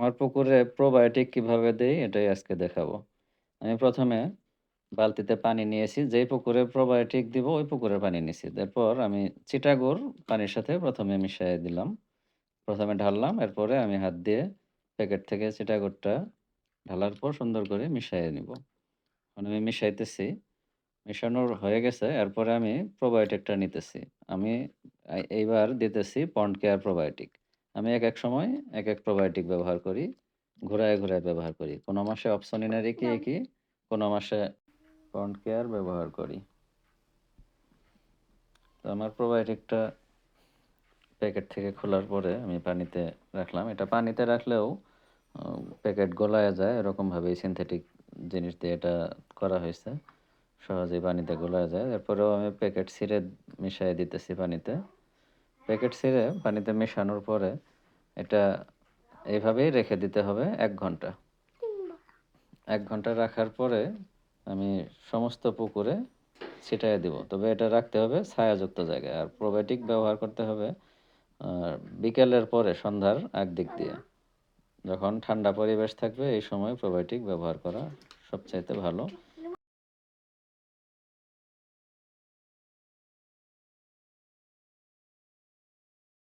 আমার পুকুরে প্রোবায়োটিক কীভাবে দেই, এটাই আজকে দেখাবো। আমি প্রথমে বালতিতে পানি নিয়েছি। যেই পুকুরে প্রোবায়োটিক দিব, ওই পুকুরের পানি নিয়েছি এরপর আমি চিটাগুড় পানির সাথে ১ম এ মিশাইয়া দিলাম। প্রথমে ঢাললাম, এরপরে আমি হাত দিয়ে প্যাকেট থেকে চিটাগুড়টা ঢালার পর সুন্দর করে মিশাইয়া নিব। এখন আমি মিশাইতেছি। মিশানোর হয়ে গেছে, এরপরে আমি প্রোবায়োটিকটা নিতেছি। আমি এইবার দিতেছি পন্ড কেয়ার প্রোবায়োটিক। আমি এক এক সময় এক এক প্রোবায়োটিক ব্যবহার করি। ঘোরায় ঘুরায়ে ব্যবহার করি। কোনো মাসে অপসনিনা রেখে কি কোনো মাসে পন্ড কেয়ার ব্যবহার করি। তো আমার প্রোবায়োটিকটা প্যাকেট থেকে খোলার পরে আমি পানিতে রাখলাম। এটা পানিতে রাখলেও প্যাকেট গলায়া যায় এরকমভাবেই সিনথেটিক জিনিস দিয়ে এটা করা হয়েছে সহজেই পানিতে গলায়া যায়। এরপরেও আমি প্যাকেট ছিঁড়ে মিশায়ে দিতেছি পানিতে। প্যাকেট ছিঁড়ে পানিতে মেশানোর পরে এটা এইভাবেই রেখে দিতে হবে এক ঘণ্টা। এক ঘণ্টা রাখার পরে আমি সমস্ত পুকুরে ছিটাইয়া দিব। তবে এটা রাখতে হবে ছায়াযুক্ত জায়গায়। আর প্রোবায়োটিক ব্যবহার করতে হবে বিকেলের পরে সন্ধ্যার আগ দিক দিয়ে। যখন ঠান্ডা পরিবেশ থাকবে, এই সময় প্রোবায়োটিক ব্যবহার করা সবচাইতে ভালো।